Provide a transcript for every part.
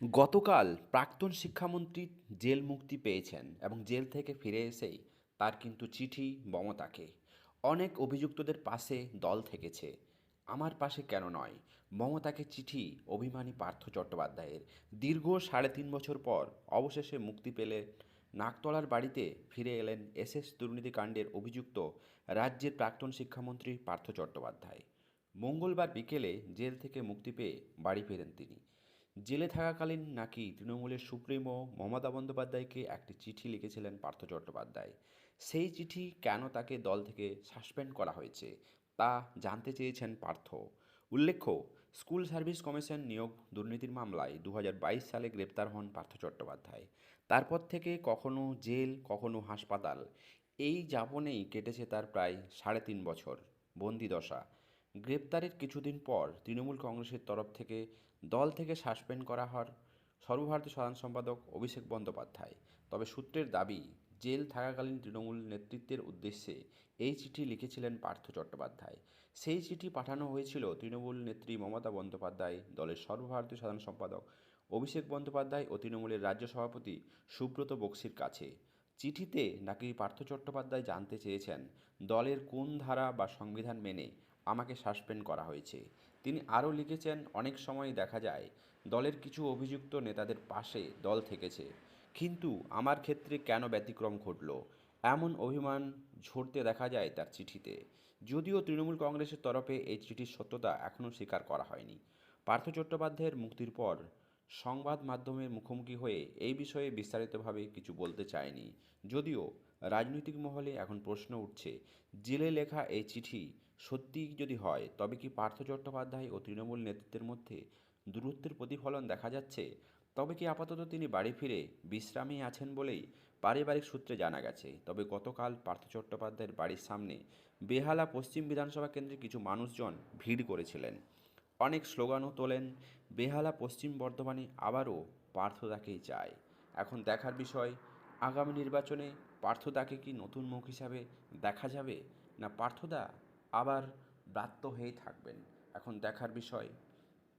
গতকাল প্রাক্তন শিক্ষামন্ত্রী জেল মুক্তি পেয়েছেন এবং জেল থেকে ফিরে এসেই তার কিন্তু চিঠি মমতাকে। অনেক অভিযুক্তদের পাশে দল থেকেছে। আমার পাশে কেন নয়? মমতাকে চিঠি অভিমানী পার্থ চট্টোপাধ্যায়ের। দীর্ঘ সাড়ে তিন বছর পর অবশেষে মুক্তি পেলে নাকতলার বাড়িতে ফিরে এলেন এসএস দুর্নীতিকাণ্ডের অভিযুক্ত রাজ্যের প্রাক্তন শিক্ষামন্ত্রী পার্থ চট্টোপাধ্যায়। মঙ্গলবার বিকেলে জেল থেকে মুক্তি পেয়ে বাড়ি ফেরেন তিনি। জেলে থাকাকালীন নাকি তৃণমূলের সুপ্রিমো মমতা বন্দ্যোপাধ্যায়কে একটি চিঠি লিখেছিলেন পার্থ চট্টোপাধ্যায়। সেই চিঠি কেন তাকে দল থেকে সাসপেন্ড করা হয়েছে তা জানতে চেয়েছেন পার্থ। উল্লেখ্য, স্কুল সার্ভিস কমিশন নিয়োগ দুর্নীতির মামলায় দু হাজার বাইশ সালে গ্রেপ্তার হন পার্থ চট্টোপাধ্যায়। তারপর থেকে কখনো জেল, কখনো হাসপাতাল। এই যাপনেই কেটেছে তার প্রায় সাড়ে তিন বছর বন্দিদশা। গ্রেপ্তারের কিছুদিন পর তৃণমূল কংগ্রেসের তরফ থেকে দল থেকে সাসপেন্ড করা হয় সর্বভারতীয় সাধারণ সম্পাদক অভিষেক বন্দ্যোপাধ্যায়। তবে সূত্রের দাবি, জেল থাকাকালীন তৃণমূল নেতৃত্বের উদ্দেশ্যে এই চিঠি লিখেছিলেন পার্থ চট্টোপাধ্যায়। সেই চিঠি পাঠানো হয়েছিল তৃণমূল নেত্রী মমতা বন্দ্যোপাধ্যায়, দলের সর্বভারতীয় সাধারণ সম্পাদক অভিষেক বন্দ্যোপাধ্যায় ও তৃণমূলের রাজ্য সভাপতি সুব্রত বক্সির কাছে। চিঠিতে নাকি পার্থ চট্টোপাধ্যায় জানতে চেয়েছেন দলের কোন ধারা বা সংবিধান মেনে আমাকে সাসপেন্ড করা হয়েছে। তিনি আরও লিখেছেন, অনেক সময় দেখা যায়, দলের কিছু অভিযুক্ত নেতাদের পাশে দল থেকেছে। কিন্তু আমার ক্ষেত্রে কেন ব্যতিক্রম ঘটল? এমন অভিমান ঝরতে দেখা যায় তার চিঠিতে। যদিও তৃণমূল কংগ্রেসের তরফে এই চিঠির সত্যতা এখনও স্বীকার করা হয়নি। পার্থ চট্টোপাধ্যায়ের মুক্তির পর সংবাদ মাধ্যমের মুখোমুখি হয়ে এই বিষয়ে বিস্তারিতভাবে কিছু বলতে চায়নি। যদিও রাজনৈতিক মহলে এখন প্রশ্ন উঠছে, জেলে লেখা এই চিঠি সত্যি যদি হয়, তবে কি পার্থ চট্টোপাধ্যায় ও তৃণমূল নেতৃত্বের মধ্যে দূরত্বের প্রতিফলন দেখা যাচ্ছে? তবে কি আপাতত তিনি বাড়ি ফিরে বিশ্রামে আছেন বলেই পারিবারিক সূত্রে জানা গেছে। তবে গতকাল পার্থ চট্টোপাধ্যায়ের বাড়ির সামনে বেহালা পশ্চিম বিধানসভা কেন্দ্রে কিছু মানুষজন ভিড় করেছিলেন। অনেক স্লোগানও তোলেন। বেহালা পশ্চিম বর্ধমানে আবারও পার্থদাকেই চায়। এখন দেখার বিষয়, আগামী নির্বাচনে পার্থদাকে কি নতুন মুখ হিসাবে দেখা যাবে? না পার্থদা আবার ব্রাত্য হয়েই থাকবেন। এখন দেখার বিষয়,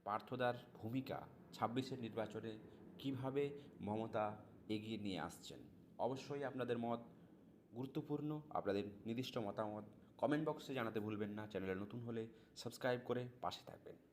পার্থদার ভূমিকা ছাব্বিশের নির্বাচনে কীভাবে মমতা এগিয়ে নিয়ে আসছেন? অবশ্যই আপনাদের মত গুরুত্বপূর্ণ, আপনাদের নির্দিষ্ট মতামত কমেন্ট বক্সে জানাতে ভুলবেন না। চ্যানেলে নতুন হলে সাবস্ক্রাইব করে পাশে থাকবেন।